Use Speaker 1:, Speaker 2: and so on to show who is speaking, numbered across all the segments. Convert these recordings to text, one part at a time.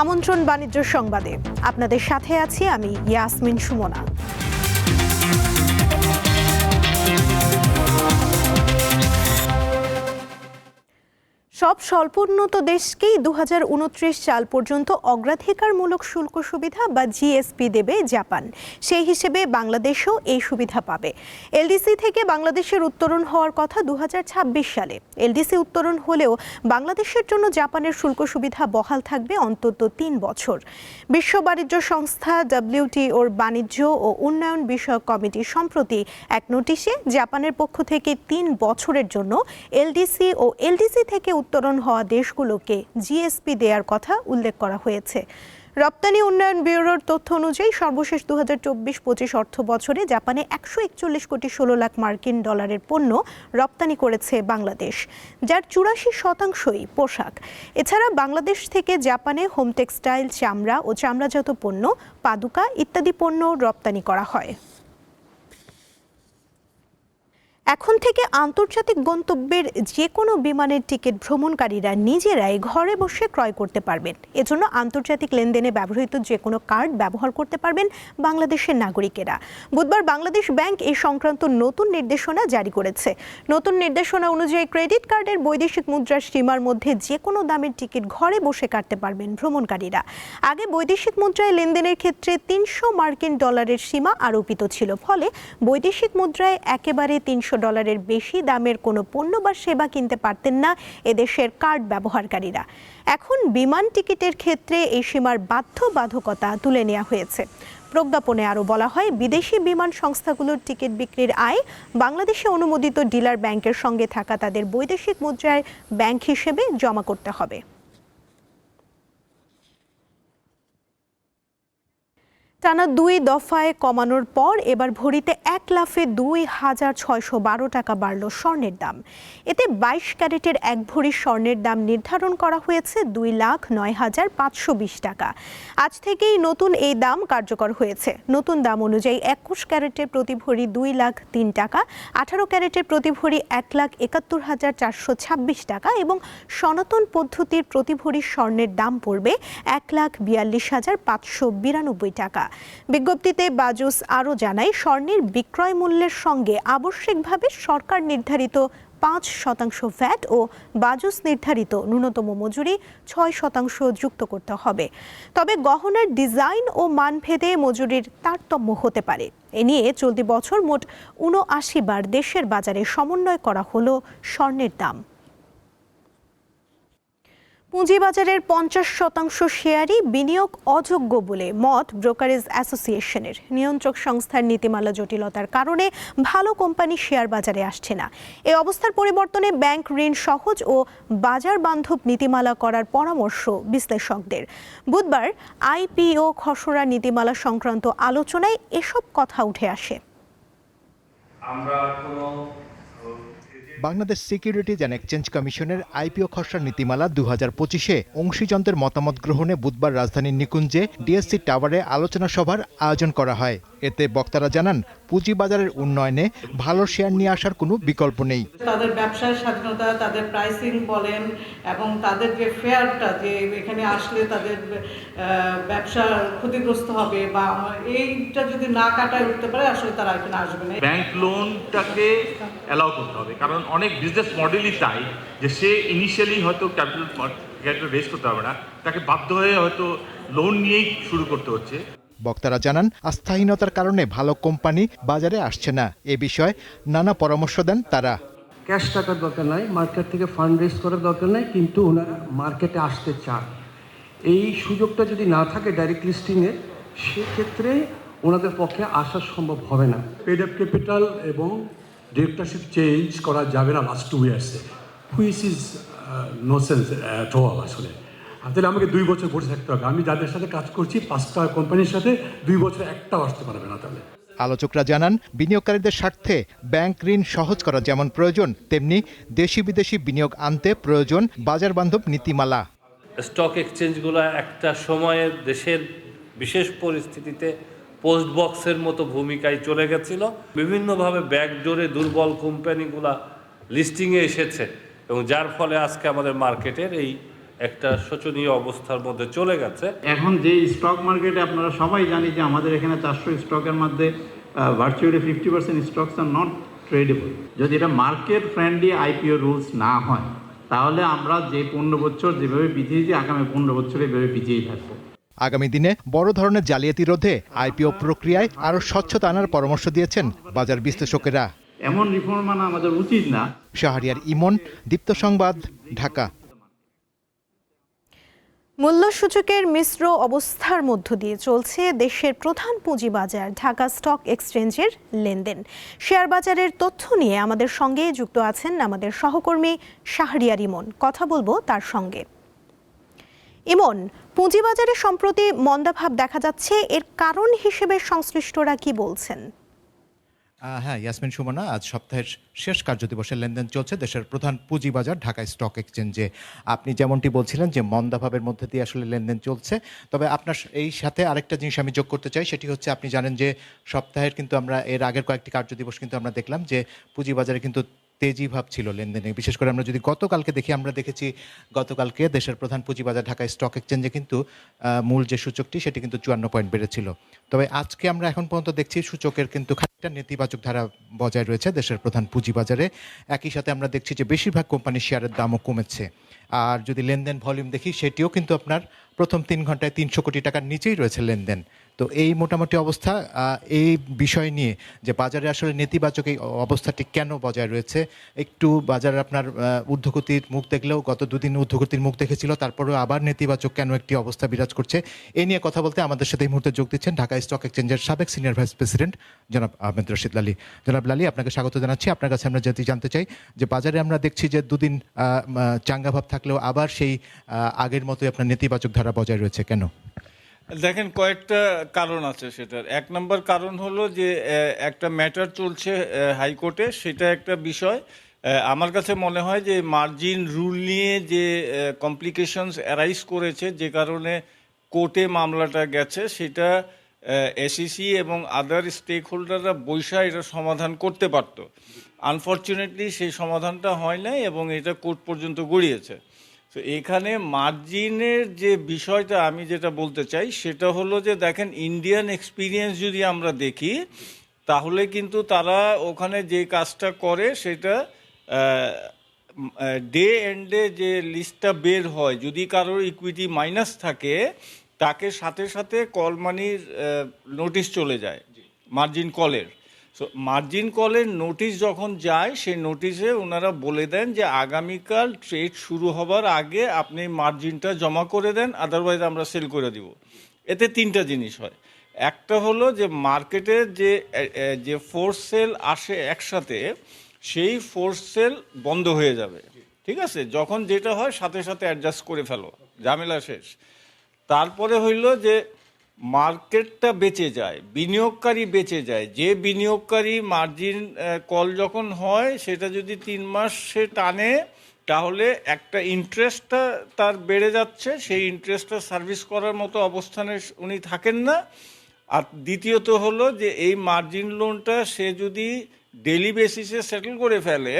Speaker 1: আমন্ত্রণ বাণিজ্য সংবাদে। আপনাদের সাথে আছি আমি ইয়াসমিন সুমনা। সব স্বল্পোন্নত দেশকেই দু হাজার উনত্রিশ সাল পর্যন্ত অগ্রাধিকারমূলক শুল্ক সুবিধা বা জিএসপি দেবে জাপান। সেই হিসেবে বাংলাদেশও এই সুবিধা পাবে। এলডিসি থেকে বাংলাদেশের উত্তরণ হওয়ার কথা দু হাজার ছাব্বিশ সালে। এলডিসি উত্তরণ হলেও বাংলাদেশের জন্য জাপানের শুল্ক সুবিধা বহাল থাকবে অন্তত তিন বছর। বিশ্ব বাণিজ্য সংস্থা ডব্লিউটিওর বাণিজ্য ও উন্নয়ন বিষয়ক কমিটি সম্প্রতি এক নোটিশে জাপানের পক্ষ থেকে তিন বছরের জন্য এলডিসি ও এলডিসি থেকে উত্তরণ হওয়া দেশগুলোকে জিএসপি দেওয়ার কথা উল্লেখ করা হয়েছে। রপ্তানি উন্নয়ন ব্যুরোর তথ্য অনুযায়ী সর্বশেষ দু হাজার চব্বিশ পঁচিশ অর্থ বছরে জাপানে একশো একচল্লিশ কোটি ষোলো লাখ মার্কিন ডলারের পণ্য রপ্তানি করেছে বাংলাদেশ, যার চুরাশি শতাংশই পোশাক। এছাড়া বাংলাদেশ থেকে জাপানে হোম টেক্সটাইল, চামড়া ও চামড়াজাত পণ্য, পাদুকা ইত্যাদি পণ্য রপ্তানি করা হয়। এখন থেকে আন্তর্জাতিক গন্তব্যের যে কোনো বিমানের টিকিট ভ্রমণকারীরা নিজেরাই ঘরে বসে ক্রয় করতে পারবেন। এজন্য আন্তর্জাতিক লেনদেনে ব্যবহৃত যে কোনো কার্ড ব্যবহার করতে পারবেন বাংলাদেশের নাগরিকেরা। বুধবার বাংলাদেশ ব্যাংক এই সংক্রান্ত নতুন নির্দেশনা জারি করেছে। নতুন নির্দেশনা অনুযায়ী ক্রেডিট কার্ডের বৈদেশিক মুদ্রার সীমার মধ্যে যে কোনো দামের টিকিট ঘরে বসে কাটতে পারবেন ভ্রমণকারীরা। আগে বৈদেশিক মুদ্রায় লেনদেনের ক্ষেত্রে তিনশো মার্কিন ডলারের সীমা আরোপিত ছিল, ফলে বৈদেশিক মুদ্রায় একেবারে তিনশো ডলারের বেশি দামের কোনো পণ্য বা সেবা কিনতে পারতেন না এদেশের কার্ড ব্যবহারকারীরা। এখন বিমান টিকিটের ক্ষেত্রে এই সীমার বাধ্যবাধকতা তুলে নেওয়া হয়েছে। প্রজ্ঞাপনে আরও বলা হয়, বিদেশি বিমান সংস্থাগুলোর টিকিট বিক্রির আয় বাংলাদেশে অনুমোদিত ডিলার ব্যাংকের সঙ্গে থাকা তাদের বৈদেশিক মুদ্রায় ব্যাংক হিসেবে জমা করতে হবে। টানা দুই দফায় কমানোর পর এবার ভরিতে এক লাফে দুই হাজার ছয়শো বারো টাকা বাড়ল স্বর্ণের দাম। এতে বাইশ ক্যারেটের এক ভরি স্বর্ণের দাম নির্ধারণ করা হয়েছে দুই লাখ নয় হাজার পাঁচশো বিশ টাকা। আজ থেকেই নতুন এই দাম কার্যকর হয়েছে। নতুন দাম অনুযায়ী একুশ ক্যারেটের প্রতি ভরি দুই লাখ তিন টাকা, আঠারো ক্যারেটের প্রতি ভরি এক লাখ একাত্তর হাজার চারশো ছাব্বিশ টাকা এবং সনাতন পদ্ধতির প্রতি ভরি স্বর্ণের দাম পড়বে এক লাখ বিয়াল্লিশ হাজার পাঁচশো বিরানব্বই টাকা। বিজ্ঞপ্তিতে বাজুস আরও জানায়, স্বর্ণের বিক্রয় মূল্যের সঙ্গে আবশ্যিকভাবে সরকার নির্ধারিত পাঁচ শতাংশ ভ্যাট ও বাজুস নির্ধারিত ন্যূনতম মজুরি ছয় শতাংশ যুক্ত করতে হবে। তবে গহনার ডিজাইন ও মানভেদে মজুরির তারতম্য হতে পারে। এ নিয়ে চলতি বছর মোট উনআশি বার দেশের বাজারে সমন্বয় করা হলো স্বর্ণের দাম। পুঁজিবাজারের পঞ্চাশ শতাংশ শেয়ারই বিনিয়োগ অযোগ্য বলে মত ব্রোকারেজ অ্যাসোসিয়েশনের। নিয়ন্ত্রক সংস্থার নীতিমালা জটিলতার কারণে ভালো কোম্পানি শেয়ার বাজারে আসছে না। এই অবস্থার পরিবর্তনে ব্যাংক ঋণ সহজ ও বাজার বান্ধব নীতিমালা করার পরামর্শ বিশ্লেষকদের। বুধবার আইপিও খসড়া নীতিমালা সংক্রান্ত আলোচনায় এসব কথা উঠে আসে।
Speaker 2: আমরা
Speaker 3: বাংলাদেশ সিকিউরিটিজ অ্যান্ড এক্সচেঞ্জ কমিশনের আইপিও খসড়া নীতিমালা দু হাজার পঁচিশে অংশীজনদের মতামত গ্রহণে বুধবার রাজধানীর নিকুঞ্জে ডিএসসি টাওয়ারে আলোচনা সভার আয়োজন করা হয়। এতে বক্তারা জানান পুঁজিবাজারের উন্নয়নে ভালো শেয়ার নিয়ে আসার কোনো বিকল্প নেই।
Speaker 4: তাদের ব্যবসায় স্বাধীনতা তাদের প্রাইসিং বলেন এবং তাদের যে ফেয়ারটা যে এখানে আসলে তাদের আহ, ব্যবসা ক্ষতিগ্রস্ত হবে বা এইটা যদি না কাটায় উঠতে পারে আসলে তারা এখানে আসবে না।
Speaker 2: ব্যাংক লোনটাকে অ্যালাউ করতে হবে কারণ অনেক বিজনেস মডেলই তাই যে সে ইনিশিয়ালি হয়তো ক্যাপিটাল ক্যাপিটাল রেজ করতে হবে না তাকে বাধ্য হয়ে হয়তো লোন নিয়েই শুরু করতে হচ্ছে।
Speaker 3: বক্তারা জানান আস্থাহীনতার কারণে ভালো কোম্পানি বাজারে আসছে না। এ বিষয়ে নানা পরামর্শ দেন তারা।
Speaker 5: ক্যাশ টাকার দরকার নাই মার্কেট থেকে ফান্ড রেজ করার দরকার নাই কিন্তু ওনারা মার্কেটে আসতে চান। এই সুযোগটা যদি না থাকে ডাইরেক্ট লিস্টিংয়ে সেক্ষেত্রে ওনাদের পক্ষে আসা সম্ভব হবে না।
Speaker 6: পেড আপ ক্যাপিটাল এবং ডিরেক্টরশিপ চেঞ্জ করা যাবে না last two ইয়ার্সে which is no sense at all আসলে। তাহলে আমাকে দুই বছর বসে থাকতে হবে। আমি যাদের সাথে কাজ করছি পাঁচটা কোম্পানির সাথে দুই বছর একটাও আসতে পারবে না তাহলে।
Speaker 3: আলোচকরা জানান বিনিয়োগকারীদের স্বার্থে ব্যাংক ঋণ সহজ করা যেমন প্রয়োজন তেমনি দেশি বিদেশি বিনিয়োগ আনতে প্রয়োজন বাজার বান্ধব নীতিমালা।
Speaker 7: স্টক এক্সচেঞ্জগুলো একটা সময়ে দেশের বিশেষ পরিস্থিতিতে পোস্ট বক্সের মতো ভূমিকায় চলে গেছিল। বিভিন্নভাবে ব্যাকডোরে দুর্বল কোম্পানিগুলা লিস্টিংয়ে এসেছে এবং যার ফলে আজকে আমাদের মার্কেটের এই একটা শোচনীয় অবস্থার মধ্যে চলে গেছে।
Speaker 8: এখন যে স্টক মার্কেটে আপনারা সবাই জানি যে আমাদের এখানে চারশো স্টকের মধ্যে virtually fifty percent stocks are not tradable যদি এটা মার্কেট ফ্রেন্ডলি আইপিও রুলস না হয় তাহলে আমরা যে পনেরো বছর যেভাবে পিছিয়েছি আগামী পনেরো বছরে এভাবে পিছিয়েই থাকব।
Speaker 3: আগামী দিনে বড় ধরনের জালিয়াতি রোধে আইপিও প্রক্রিয়ায় আরও স্বচ্ছতা আনার পরামর্শ দিয়েছেন বাজার বিশ্লেষকেরা।
Speaker 8: এমন রিফর্ম আনা আমাদের উচিত না।
Speaker 3: শাহরিয়ার ইমন দীপ্ত সংবাদ ঢাকা।
Speaker 1: মূল্যসূচকের মিশ্র অবস্থার মধ্য দিয়ে চলছে দেশের প্রধান পুঁজিবাজার, ঢাকা স্টক এক্সচেঞ্জের লেনদেন। শেয়ার বাজারের তথ্য নিয়ে আমাদের সঙ্গে যুক্ত আছেন আমাদের সহকর্মী শাহরিয়ার ইমন। কথা বলব তার সঙ্গে। ইমন, পুঁজিবাজারে সম্প্রতি মন্দাভাব দেখা যাচ্ছে, এর কারণ হিসেবে সংশ্লিষ্টরা কি বলছেন?
Speaker 3: হ্যাঁ ইয়াসমিন সুমনা, আজ সপ্তাহের শেষ কার্য দিবসের লেনদেন চলছে দেশের প্রধান পুঁজিবাজার ঢাকা স্টক এক্সচেঞ্জে। আপনি যেমনটি বলছিলেন যে মন্দাভাবের মধ্যে দিয়ে আসলে লেনদেন চলছে, তবে আপনার এই সাথে আরেকটা জিনিস আমি যোগ করতে চাই, সেটি হচ্ছে আপনি জানেন যে সপ্তাহের কিন্তু আমরা, এর আগের কয়েকটি কার্য দিবস কিন্তু আমরা দেখলাম যে পুঁজিবাজারে কিন্তু তেজি ভাব ছিল লেনদেনে বিশেষ করে আমরা যদি গতকালকে দেখি, আমরা দেখেছি গতকালকে দেশের প্রধান পুঁজিবাজার ঢাকা স্টক এক্সচেঞ্জে কিন্তু মূল যে সূচকটি সেটি কিন্তু চুয়ান্ন পয়েন্ট বেড়েছিল। তবে আজকে আমরা এখন পর্যন্ত দেখছি সূচকের কিন্তু খানিকটা নেতিবাচক ধারা বজায় রয়েছে দেশের প্রধান পুঁজিবাজারে। একই সাথে আমরা দেখছি যে বেশিরভাগ কোম্পানির শেয়ারের দামও কমেছে। আর যদি লেনদেন ভলিউম দেখি, সেটিও কিন্তু আপনার প্রথম তিন ঘন্টায় তিনশো কোটি টাকার নিচেই রয়েছে লেনদেন। তো এই মোটামুটি অবস্থা এই বিষয় নিয়ে যে বাজারে আসলে নেতিবাচক এই অবস্থাটি কেন বজায় রয়েছে একটু বাজারে আপনার ঊর্ধ্বগতির মুখ দেখলেও গত দুদিন ঊর্ধ্বগতির মুখ দেখেছিল তারপরেও আবার নেতিবাচক কেন একটি অবস্থা বিরাজ করছে এ নিয়ে কথা বলতে আমাদের সাথে এই মুহূর্তে যোগ দিচ্ছেন ঢাকা স্টক এক্সচেঞ্জের সাবেক সিনিয়র ভাইস প্রেসিডেন্ট জনাব আহমেদ রশিদ লালি জনাব লালি আপনাকে স্বাগত জানাচ্ছি। আপনার কাছে আমরা যদি জানতে চাই যে বাজারে আমরা দেখছি যে দুদিন আহ, চাঙ্গাভাব থাকলেও আবার সেই আগের মতোই আপনার নেতিবাচক ধারা বজায় রয়েছে কেন?
Speaker 9: দেখেন, কয়েকটা কারণ আছে সেটার। এক নম্বর কারণ হলো যে একটা ম্যাটার চলছে হাইকোর্টে, সেটা একটা বিষয়। আমার কাছে মনে হয় যে, মার্জিন রুল নিয়ে যে কমপ্লিকেশনস অ্যারাইজ করেছে, যে কারণে কোর্টে মামলাটা গেছে, সেটা এসিসি এবং আদার স্টেক হোল্ডাররা বৈশা এটা সমাধান করতে পারত। আনফর্চুনেটলি সেই সমাধানটা হয় নাই এবং এটা কোর্ট পর্যন্ত গড়িয়েছে। তো এখানে মার্জিনের যে বিষয়টা আমি যেটা বলতে চাই সেটা হলো যে দেখেন ইন্ডিয়ান এক্সপিরিয়েন্স যদি আমরা দেখি তাহলে কিন্তু তারা ওখানে যে কাজটা করে সেটা ডে এন্ডে যে লিস্টটা বের হয় যদি কারোর ইকুইটি মাইনাস থাকে তাকে সাথে সাথে কল মানির নোটিশ চলে যায় মার্জিন কলের সো মার্জিন কলের নোটিশ যখন যায়, সেই নোটিশে ওনারা বলে দেন যে আগামীকাল ট্রেড শুরু হবার আগে আপনি মার্জিনটা জমা করে দেন আদারওয়াইজ আমরা সেল করে দিব। এতে তিনটা জিনিস হয়। একটা হলো যে মার্কেটে যে যে ফোর্স সেল আসে একসাথে, সেই ফোর্স সেল বন্ধ হয়ে যাবে। ঠিক আছে? যখন যেটা হয়, সাথে সাথে অ্যাডজাস্ট করে ফেলো। ঝামেলা শেষ। তারপরে হইল যে মার্কেটটা বেঁচে যায়, বিনিয়োগকারী বেঁচে যায়। যে বিনিয়োগকারী মার্জিন কল যখন হয়, সেটা যদি তিন মাস সে টানে, তাহলে একটা ইন্টারেস্টটা তার বেড়ে যাচ্ছে। সেই ইন্টারেস্টটা সার্ভিস করার মতো অবস্থানে উনি থাকেন না। আর দ্বিতীয়ত হলো যে, এই মার্জিন লোনটা সে যদি ডেলি বেসিসে সেটেল করে ফেলে,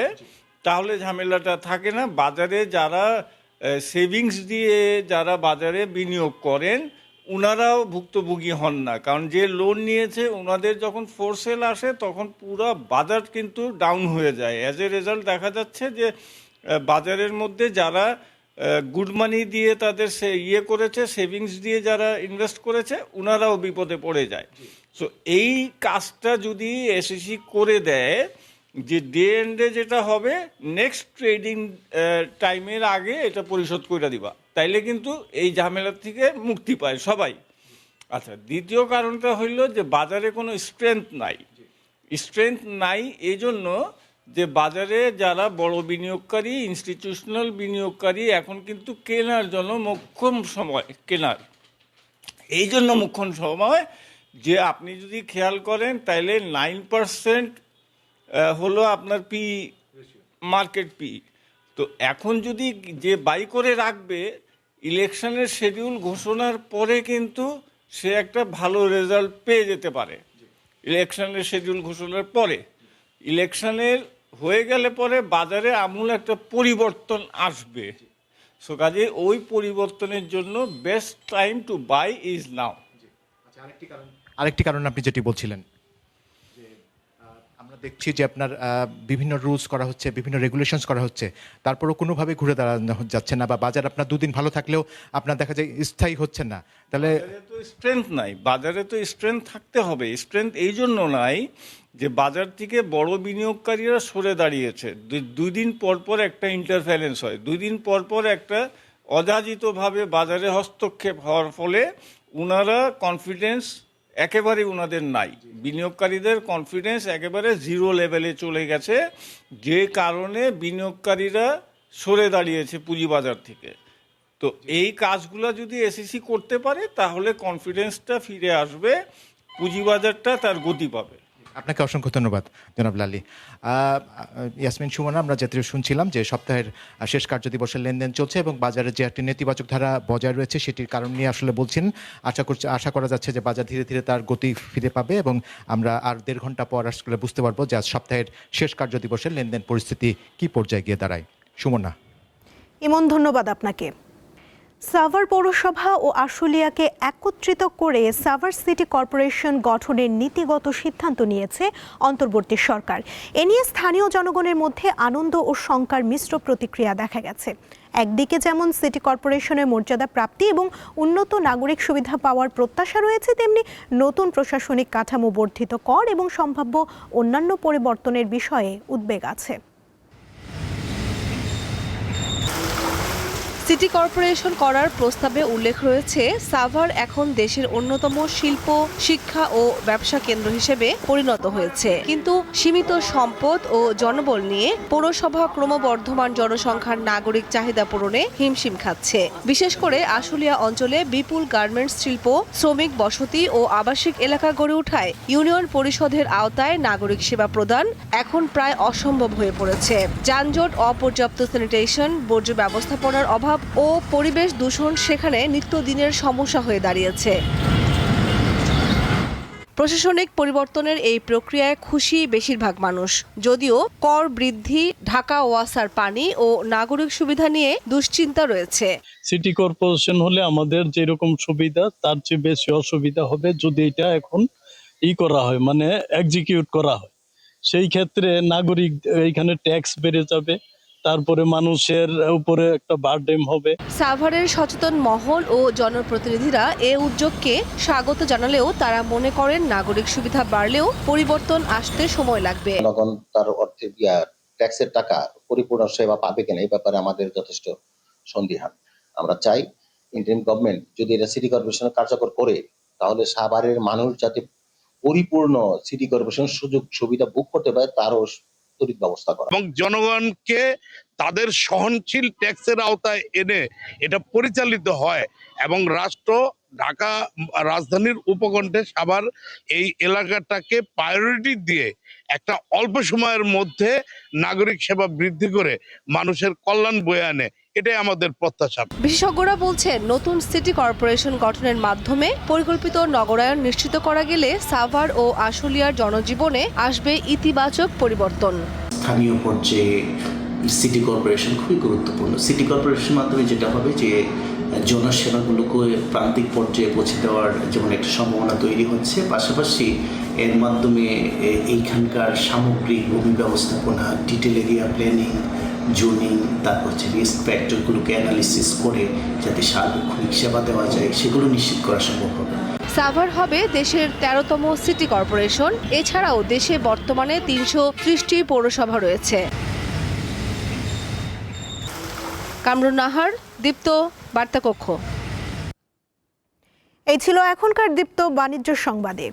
Speaker 9: তাহলে ঝামেলাটা থাকে না। বাজারে যারা সেভিংস দিয়ে যারা বাজারে বিনিয়োগ করেন ওনারাও ভুক্তভোগী হন না কারণ যে লোন নিয়েছে ওনাদের যখন ফোরসেল আসে তখন পুরো বাজার কিন্তু ডাউন হয়ে যায়। অ্যাজ এ রেজাল্ট দেখা যাচ্ছে যে বাজারের মধ্যে যারা গুড মানি দিয়ে তাদের সে ইয়ে করেছে সেভিংস দিয়ে যারা ইনভেস্ট করেছে ওনারাও বিপদে পড়ে যায়। সো এই কাজটা যদি এসএসসি করে দেয় যে ডে এন্ডে যেটা হবে নেক্সট ট্রেডিং টাইমের আগে এটা পরিশোধ করে দিবা। তাইলে কিন্তু এই ঝামেলার থেকে মুক্তি পায় সবাই। আচ্ছা দ্বিতীয় কারণটা হইল যে বাজারে কোনো স্ট্রেংথ নাই। স্ট্রেংথ নাই এই জন্য যে বাজারে যারা বড় বিনিয়োগকারী ইনস্টিটিউশনাল বিনিয়োগকারী, এখন কিন্তু কেনার জন্য মোক্ষম সময়, কেনার। এই জন্য মুখ্য সময় যে আপনি যদি খেয়াল করেন, তাইলে নাইন পার্সেন্ট হলো আপনার পি মার্কেট পি। তো এখন যদি যে বাই করে রাখবে, ইলেকশনের শিডিউল ঘোষণার পরে কিন্তু সে একটা ভালো রেজাল্ট পেয়ে যেতে পারে। ইলেকশনের শিডিউল ঘোষণার পরে। ইলেকশনের হয়ে গেলে পরে বাজারে আমূল একটা পরিবর্তন আসবে। সো কাজে ওই পরিবর্তনের জন্য best time to buy is now
Speaker 3: আরেকটি কারণ আপনি যেটি বলছিলেন দেখছি যে আপনার বিভিন্ন রুলস করা হচ্ছে, বিভিন্ন রেগুলেশনস করা হচ্ছে। তারপরও কোনোভাবে ঘুরে দাঁড়ানো যাচ্ছে না বা বাজার আপনার দুদিন ভালো থাকলেও আপনার দেখা যায় স্থায়ী হচ্ছে না। তাহলে
Speaker 9: তো স্ট্রেংথ নাই। বাজারে তো স্ট্রেংথ থাকতে হবে। স্ট্রেংথ এই জন্য নাই যে বাজার থেকে বড় বিনিয়োগকারীরা সরে দাঁড়িয়েছে। দুই- দুই দিন পর পর একটা ইন্টারফারেন্স হয়। দুই দিন পর পর একটা অযাচিতভাবে বাজারে হস্তক্ষেপ হওয়ার ফলে ওনারা কনফিডেন্স একেবারে ওনাদের নাই। বিনিয়োগকারীদের কনফিডেন্স একেবারে জিরো লেভেলে চলে গেছে। যে কারণে বিনিয়োগকারীরা সরে দাঁড়িয়েছে পুঁজিবাজার থেকে। তো এই কাজগুলো যদি এসএসসি করতে পারে, তাহলে কনফিডেন্সটা ফিরে আসবে, পুঁজিবাজারটা তার গতি পাবে।
Speaker 3: আপনাকে অসংখ্য ধন্যবাদ, জনাব লালি। ইয়াসমিন সুমনা, আমরা জাতীয় শুনছিলাম যে সপ্তাহের শেষ কার্য দিবসের লেনদেন চলছে এবং বাজারে যে একটি নেতিবাচক ধারা বজায় রয়েছে সেটির কারণ নিয়ে আসলে বলছেন, আশা করছি, আশা করা যাচ্ছে যে বাজার ধীরে ধীরে তার গতি ফিরে পাবে এবং আমরা আর দেড় ঘণ্টা পর আসলে বুঝতে পারব যে আজ সপ্তাহের শেষ কার্যদিবসের লেনদেন পরিস্থিতি কি পর্যায়ে গিয়ে দাঁড়ায়। সুমনা।
Speaker 1: ইমন, ধন্যবাদ আপনাকে। সাভার পৌরসভা ও আশুলিয়াকে একত্রিত করে সাভার সিটি কর্পোরেশন গঠনের নীতিগত সিদ্ধান্ত নিয়েছে অন্তর্বর্তী সরকার। এ নিয়ে স্থানীয় জনগণের মধ্যে আনন্দ ও শঙ্কার মিশ্র প্রতিক্রিয়া দেখা গেছে। একদিকে যেমন সিটি কর্পোরেশনের মর্যাদা প্রাপ্তি এবং উন্নত নাগরিক সুবিধা পাওয়ার প্রত্যাশা রয়েছে, তেমনি নতুন প্রশাসনিক কাঠামো বর্ধিত কর এবং সম্ভাব্য অন্যান্য পরিবর্তনের বিষয়ে উদ্বেগ আছে।
Speaker 10: সিটি কর্পোরেশন করার প্রস্তাবে উল্লেখ রয়েছে, সাভার এখন দেশের অন্যতম শিল্প, শিক্ষা ও ব্যবসা কেন্দ্র হিসেবে পরিণত হয়েছে। কিন্তু সীমিত সম্পদ ও জনবল নিয়ে পৌরসভা ক্রমবর্ধমান জনসংখ্যার নাগরিক চাহিদা পূরণে হিমশিম খাচ্ছে। বিশেষ করে আশুলিয়া অঞ্চলে বিপুল গার্মেন্টস শিল্প, শ্রমিক বসতি ও আবাসিক এলাকা গড়ে ওঠায় ইউনিয়ন পরিষদের আওতায় নাগরিক সেবা প্রদান এখন প্রায় অসম্ভব হয়ে পড়েছে। যানজট, অপর্যাপ্ত স্যানিটেশন, বর্জ্য ব্যবস্থাপনার অভাব ও পরিবেশ দূষণ সেখানে নিত্যদিনের সমস্যা হয়ে দাঁড়িয়েছে। প্রশাসনিক পরিবর্তনের এই প্রক্রিয়ায় খুশি বেশিরভাগ মানুষ। যদিও কর বৃদ্ধি, ঢাকা ওয়াসার পানি ও নাগরিক সুবিধা নিয়ে দুশ্চিন্তা রয়েছে।
Speaker 11: সিটি কর্পোরেশন হলে আমাদের যেরকম সুবিধা, তার চেয়ে বেশি অসুবিধা হবে যদি এটা এখন ই করা হয় মানে এক্সিকিউট করা হয়। সেই ক্ষেত্রে নাগরিক এইখানে ট্যাক্স বেড়ে যাবে তারপরে মানুষের উপরে একটা বার্ডেম হবে।
Speaker 10: সাভারের সচেতন মহল ও জনপ্রতিনিধিরা এ উদ্যোগকে স্বাগত জানালেও তারা মনে করেন নাগরিক সুবিধা বাড়লেও পরিবর্তন আসতে সময় লাগবে।
Speaker 12: জনগণ তার অর্থে ট্যাক্সের টাকা পরিপূর্ণ সেবা পাবে কিনা এই ব্যাপারে আমাদের যথেষ্ট সন্দিহান। আমরা চাই ইন্ডিয়ান গভর্নমেন্ট যদি এটা সিটি কর্পোরেশন কার্যকর করে তাহলে সাভারের মানুষ যাতে পরিপূর্ণ সিটি কর্পোরেশন সুযোগ সুবিধা বুক করতে পারে তারও তড়িৎ ব্যবস্থা করা।
Speaker 13: এবং জনগণকে তাদের সহনশীল ট্যাক্সের আওতায় এনে এটা পরিচালিত হয় এবং রাষ্ট্র ঢাকা রাজধানীর উপকণ্ঠে সাভার এই এলাকাটাকে প্রায়োরিটি দিয়ে একটা অল্প সময়ের মধ্যে নাগরিক সেবা বৃদ্ধি করে মানুষের কল্যাণ বয়ে আনে। এটাই আমাদের প্রত্যাশা।
Speaker 10: বিশেষজ্ঞরা বলছেন নতুন সিটি কর্পোরেশন গঠনের মাধ্যমে পরিকল্পিত নগরায়ন নিশ্চিত করা গেলে সাভার ও আশুলিয়ার জনজীবনে আসবে ইতিবাচক পরিবর্তন।
Speaker 14: স্থানীয় পর্যায়ে সিটি কর্পোরেশন খুবই গুরুত্বপূর্ণ। সিটি কর্পোরেশন মাধ্যমে যেটা হবে যে জনসেবাগুলোকে প্রান্তিক পর্যায়ে পৌঁছে দেওয়ার যেমন একটা সম্ভাবনা তৈরি হচ্ছে পাশাপাশি এর মাধ্যমে এইখানকার সামগ্রিক ভূমি ব্যবস্থাপনা ডিটেল এরিয়া প্ল্যানিং জোনিং তারপর হচ্ছে রিস্ক ফ্যাক্টরগুলোকে অ্যানালিসিস করে যাতে সার্বক্ষণিক সেবা দেওয়া যায় সেগুলো নিশ্চিত করা সম্ভব হবে।
Speaker 10: সাভার হবে দেশের তেরোতম সিটি কর্পোরেশন। এছাড়াও দেশে বর্তমানে তিনশো ত্রিশটি পৌরসভা রয়েছে। কামরুন নাহার দীপ্ত বার্তাকক্ষ।
Speaker 1: এই ছিল এখনকার দীপ্ত বাণিজ্য সংবাদে।